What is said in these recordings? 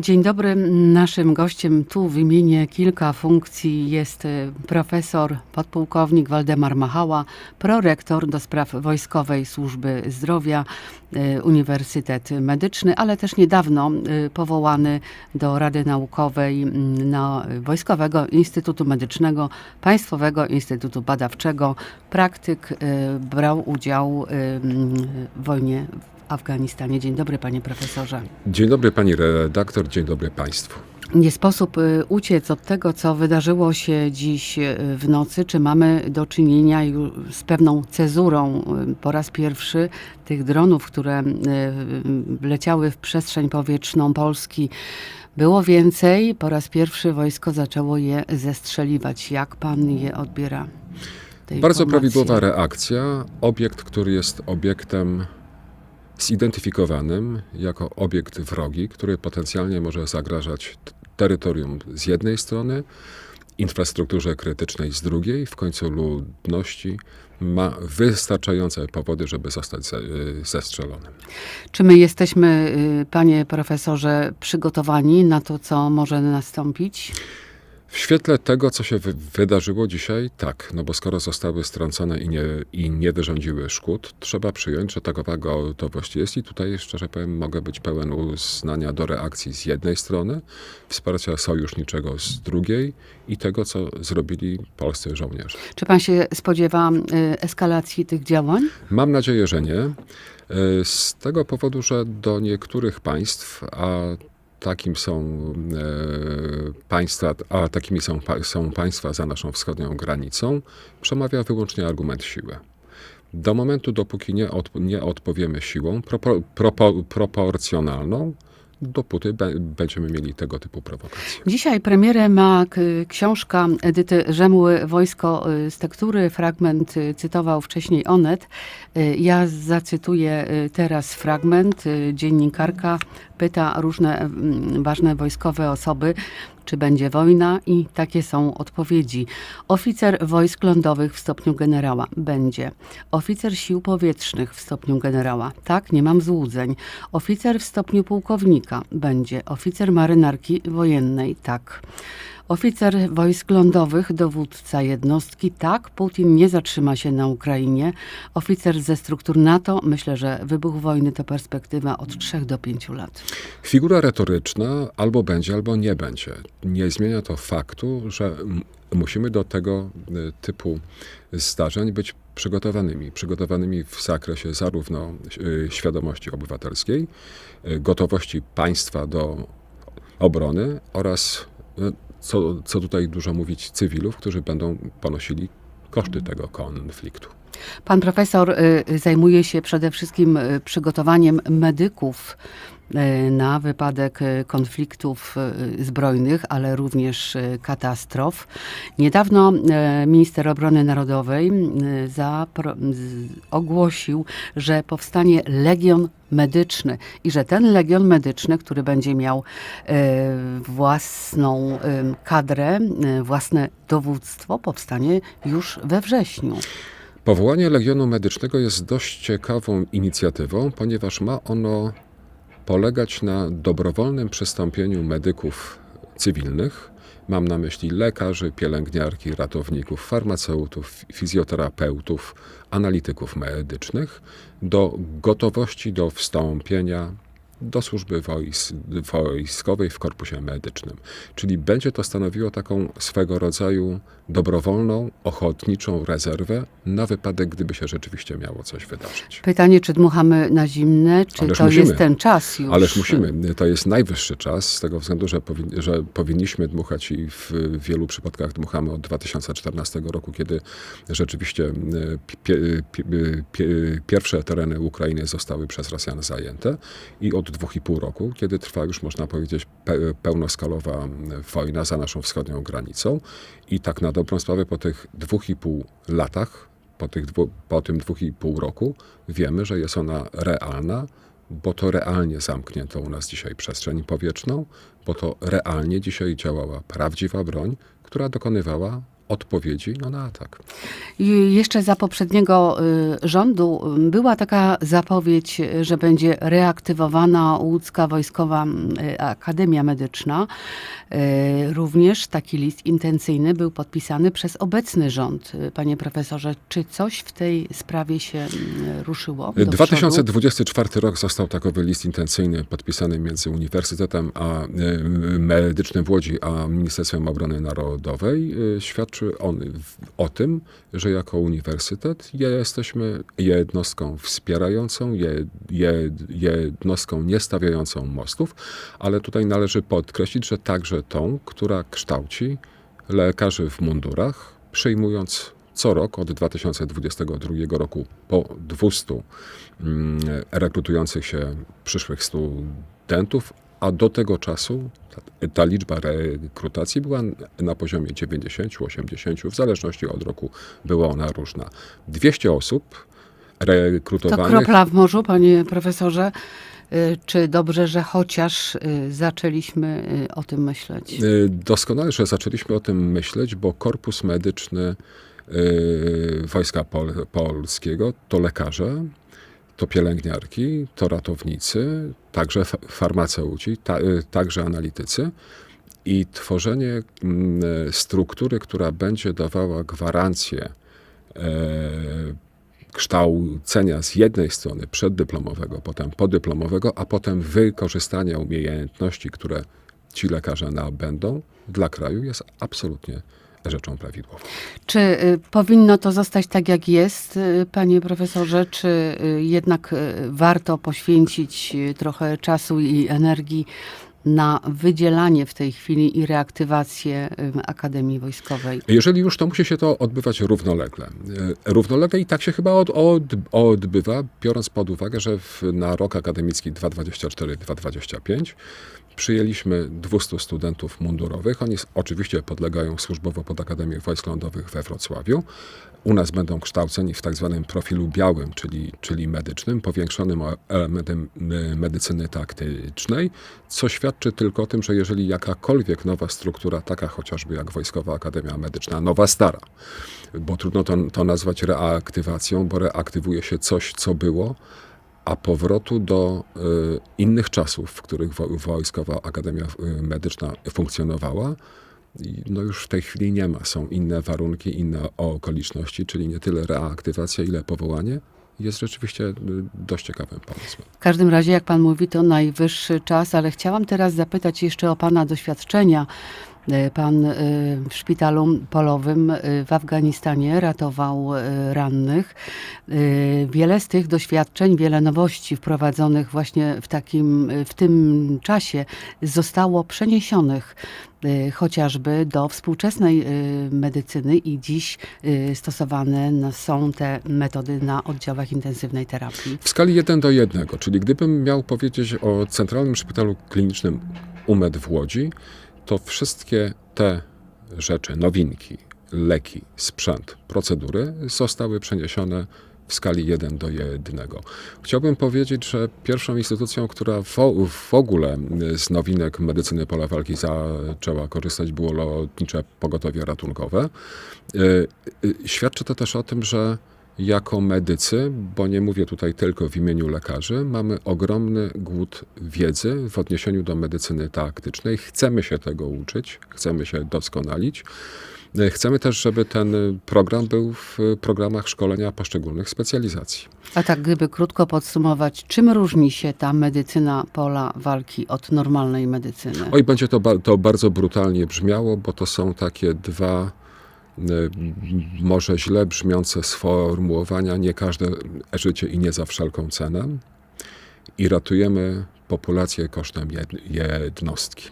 Dzień dobry. Naszym gościem tu wymienię kilka funkcji. Jest y, profesor, podpułkownik Waldemar Machała, prorektor do spraw Wojskowej Służby Zdrowia, y, Uniwersytet Medyczny, ale też niedawno y, powołany do Rady Naukowej na Wojskowego Instytutu Medycznego, Państwowego Instytutu Badawczego. Praktyk brał udział w wojnie Afganistanie. Dzień dobry, panie profesorze. Dzień dobry pani redaktor, dzień dobry państwu. Nie sposób y, uciec od tego, co wydarzyło się dziś y, w nocy. Czy mamy do czynienia z pewną cezurą y, po raz pierwszy tych dronów, które leciały w przestrzeń powietrzną Polski? Było więcej. Po raz pierwszy wojsko zaczęło je zestrzeliwać. Jak pan je odbiera? Bardzo informacje? prawidłowa reakcja. Obiekt, który jest obiektem zidentyfikowanym jako obiekt wrogi, który potencjalnie może zagrażać terytorium z jednej strony, infrastrukturze krytycznej z drugiej, w końcu ludności ma wystarczające powody, żeby zostać y, zestrzelonym. Czy my jesteśmy, y, panie profesorze, przygotowani na to, co może nastąpić? W świetle tego, co się wy- wydarzyło dzisiaj, tak, no bo skoro zostały strącone i nie, i nie wyrządziły szkód, trzeba przyjąć, że takowa gotowość jest i tutaj, szczerze powiem, mogę być pełen uznania do reakcji z jednej strony, wsparcia sojuszniczego z drugiej i tego, co zrobili polscy żołnierze. Czy pan się spodziewa y, eskalacji tych działań? Mam nadzieję, że nie. E, Z tego powodu, że do niektórych państw, a takim są e, państwa, a takimi są, są państwa za naszą wschodnią granicą, przemawia wyłącznie argument siły. Do momentu, dopóki nie, nie odpowiemy siłą propo, propo, proporcjonalną, dopóty będziemy mieli tego typu prowokacje. Dzisiaj premierę ma k- książka Edyty Rzemły Wojsko y, z tektury. Fragment y, cytował wcześniej Onet. Y, Ja zacytuję y, teraz fragment. Y, Dziennikarka pyta różne mm, ważne wojskowe osoby, czy będzie wojna i takie są odpowiedzi. Oficer wojsk lądowych w stopniu generała. Będzie. Oficer sił powietrznych w stopniu generała. Tak, nie mam złudzeń. Oficer w stopniu pułkownika. Będzie. Oficer marynarki wojennej. Tak. Oficer wojsk lądowych, dowódca jednostki. Tak, Putin nie zatrzyma się na Ukrainie. Oficer ze struktur NATO. Myślę, że wybuch wojny to perspektywa od 3 do 5 lat. Figura retoryczna albo będzie, albo nie będzie. Nie zmienia to faktu, że musimy do tego y, typu zdarzeń być przygotowanymi. Przygotowanymi w zakresie zarówno y, świadomości obywatelskiej, y, gotowości państwa do obrony oraz, co, co tutaj dużo mówić, cywilów, którzy będą ponosili koszty tego konfliktu. Pan profesor y, zajmuje się przede wszystkim y, przygotowaniem medyków na wypadek y, konfliktów y, zbrojnych, ale również katastrof. Niedawno minister obrony narodowej ogłosił, że powstanie Legion Medyczny i że ten Legion Medyczny, który będzie miał własną kadrę, własne dowództwo, powstanie już we wrześniu. Powołanie Legionu Medycznego jest dość ciekawą inicjatywą, ponieważ ma ono polegać na dobrowolnym przystąpieniu medyków cywilnych. Mam na myśli lekarzy, pielęgniarki, ratowników, farmaceutów, fizjoterapeutów, analityków medycznych do gotowości do wstąpienia do służby wojs- wojskowej w korpusie medycznym. Czyli będzie to stanowiło taką swego rodzaju dobrowolną, ochotniczą rezerwę na wypadek, gdyby się rzeczywiście miało coś wydarzyć. Pytanie, czy dmuchamy na zimne, czy Ależ to musimy. jest ten czas już? Ależ musimy. To jest najwyższy czas, z tego względu, że, powin- że powinniśmy dmuchać i w wielu przypadkach dmuchamy od 2014 roku, kiedy rzeczywiście e, pie, pie, pierwsze tereny Ukrainy zostały przez Rosjan zajęte i od i pół roku, kiedy trwa już, można powiedzieć, pe, pełnoskalowa wojna za naszą wschodnią granicą. I tak na dobrą sprawę po tych dwóch i pół latach, po, tych dwu, po tym dwóch i pół roku wiemy, że jest ona realna, bo to realnie zamknięto u nas dzisiaj przestrzeń powietrzną, bo to realnie dzisiaj działała prawdziwa broń, która dokonywała odpowiedzi no, na atak. I jeszcze za poprzedniego y, rządu y, była taka zapowiedź, y, że będzie reaktywowana łódzka Wojskowa Akademia Medyczna. Również taki list intencyjny był podpisany przez obecny rząd. Panie profesorze, czy coś w tej sprawie się ruszyło? do przodu? 2024 rok został takowy list intencyjny podpisany między Uniwersytetem a, Medycznym w Łodzi a Ministerstwem Obrony Narodowej. Y, Świadczy on o tym, że jako uniwersytet jesteśmy jednostką wspierającą, je, je, jednostką nie stawiającą mostów, ale tutaj należy podkreślić, że także tą, która kształci lekarzy w mundurach, przyjmując co rok od 2022 roku po 200 mm, rekrutujących się przyszłych studentów, a do tego czasu ta, ta liczba rekrutacji była na poziomie 90-80, w zależności od roku była ona różna. 200 osób To rekrutowanych kropla w morzu, panie profesorze. Y, Czy dobrze, że chociaż y, zaczęliśmy y, o tym myśleć? Doskonale, że zaczęliśmy o tym myśleć, bo korpus medyczny Wojska Pol Polskiego to lekarze, to pielęgniarki, to ratownicy, także fa- farmaceuci, ta, y, także analitycy. I tworzenie mm, struktury, która będzie dawała gwarancję e, kształcenia z jednej strony przeddyplomowego, potem podyplomowego, a potem wykorzystania umiejętności, które ci lekarze nabędą dla kraju jest absolutnie rzeczą prawidłową. Czy y, powinno to zostać tak, jak jest, y, panie profesorze, czy y, jednak warto poświęcić trochę czasu i energii na wydzielanie w tej chwili i reaktywację Akademii Wojskowej? Jeżeli już, to musi się to odbywać równolegle. Równolegle i tak się chyba od, od, odbywa, biorąc pod uwagę, że w, na rok akademicki 2024-2025 przyjęliśmy 200 studentów mundurowych. Oni oczywiście podlegają służbowo pod Akademię Wojsk Lądowych we Wrocławiu. U nas będą kształceni w tak zwanym profilu białym, czyli, czyli medycznym, powiększonym elementem medycyny taktycznej, co świadczy tylko o tym, że jeżeli jakakolwiek nowa struktura, taka chociażby jak Wojskowa Akademia Medyczna, nowa, stara, bo trudno to, to nazwać reaktywacją, bo reaktywuje się coś, co było, a powrotu do y, innych czasów, w których wo, Wojskowa Akademia y, Medyczna funkcjonowała, no już w tej chwili nie ma. Są inne warunki, inne okoliczności, czyli nie tyle reaktywacja, ile powołanie. Jest rzeczywiście y, dość ciekawym pomysłem. W każdym razie, jak pan mówi, to najwyższy czas, ale chciałam teraz zapytać jeszcze o pana doświadczenia. E, Pan e, w szpitalu polowym e, w Afganistanie ratował rannych. Wiele z tych doświadczeń, wiele nowości wprowadzonych właśnie w takim, w tym czasie zostało przeniesionych chociażby do współczesnej medycyny i dziś stosowane są te metody na oddziałach intensywnej terapii. W skali 1 do 1, czyli gdybym miał powiedzieć o Centralnym Szpitalu Klinicznym UMED w Łodzi, to wszystkie te rzeczy, nowinki, leki, sprzęt, procedury zostały przeniesione w skali 1 do 1. Chciałbym powiedzieć, że pierwszą instytucją, która w, ogóle z nowinek medycyny pola walki zaczęła korzystać, było lotnicze pogotowie ratunkowe. Y, y, Świadczy to też o tym, że jako medycy, bo nie mówię tutaj tylko w imieniu lekarzy, mamy ogromny głód wiedzy w odniesieniu do medycyny taktycznej. Chcemy się tego uczyć, chcemy się doskonalić. Chcemy też, żeby ten program był w programach szkolenia poszczególnych specjalizacji. A tak, gdyby krótko podsumować, czym różni się ta medycyna pola walki od normalnej medycyny? Oj, będzie to, to bardzo brutalnie brzmiało, bo to są takie dwa może źle brzmiące sformułowania, nie każde życie i nie za wszelką cenę. I ratujemy populację kosztem jed- jednostki.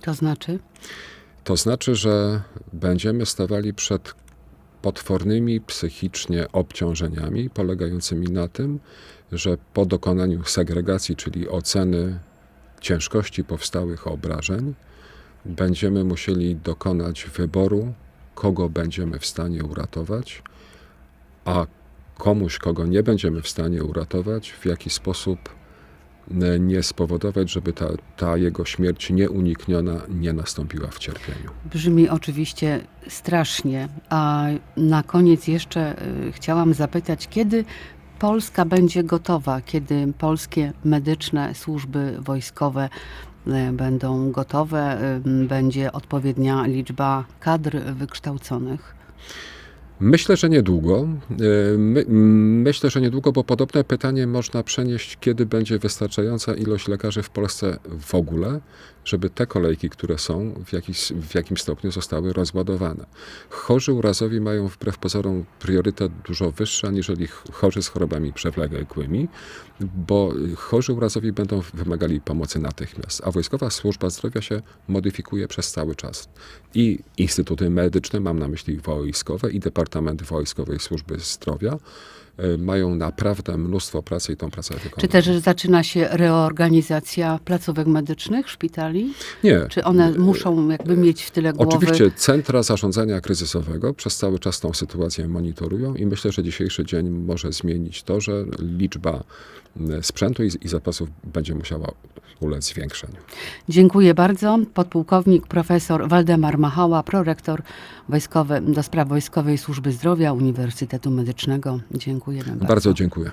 To znaczy? To znaczy, że będziemy stawali przed potwornymi psychicznie obciążeniami, polegającymi na tym, że po dokonaniu segregacji, czyli oceny ciężkości powstałych obrażeń, będziemy musieli dokonać wyboru, kogo będziemy w stanie uratować, a komuś, kogo nie będziemy w stanie uratować, w jaki sposób e, nie spowodować, żeby ta, ta jego śmierć nieunikniona nie nastąpiła w cierpieniu. Brzmi oczywiście strasznie. A na koniec jeszcze y, chciałam zapytać, kiedy Polska będzie gotowa, kiedy polskie medyczne służby wojskowe będą gotowe, y, będzie odpowiednia liczba kadr wykształconych? Myślę, że niedługo. E, My, myślę, że niedługo, bo podobne pytanie można przenieść, kiedy będzie wystarczająca ilość lekarzy w Polsce w ogóle, żeby te kolejki, które są, w, jakiś, w jakimś stopniu zostały rozładowane. Chorzy urazowi mają wbrew pozorom priorytet dużo wyższy, aniżeli ch- chorzy z chorobami przewlekłymi, bo chorzy urazowi będą wymagali pomocy natychmiast, a Wojskowa Służba Zdrowia się modyfikuje przez cały czas. I instytuty medyczne, mam na myśli wojskowe, i Departamenty Wojskowej Służby Zdrowia mają naprawdę mnóstwo pracy i tą pracę wykonują. Czy też zaczyna się reorganizacja placówek medycznych, szpitali? Nie. Czy one muszą jakby mieć w tyle głowy? Oczywiście centra zarządzania kryzysowego przez cały czas tą sytuację monitorują i myślę, że dzisiejszy dzień może zmienić to, że liczba m, sprzętu i, i zapasów będzie musiała ulec zwiększeniu. Dziękuję bardzo. Podpułkownik profesor Waldemar Machała, prorektor wojskowy do spraw Wojskowej Służby Zdrowia Uniwersytetu Medycznego. Dziękuję bardzo. Bardzo dziękuję.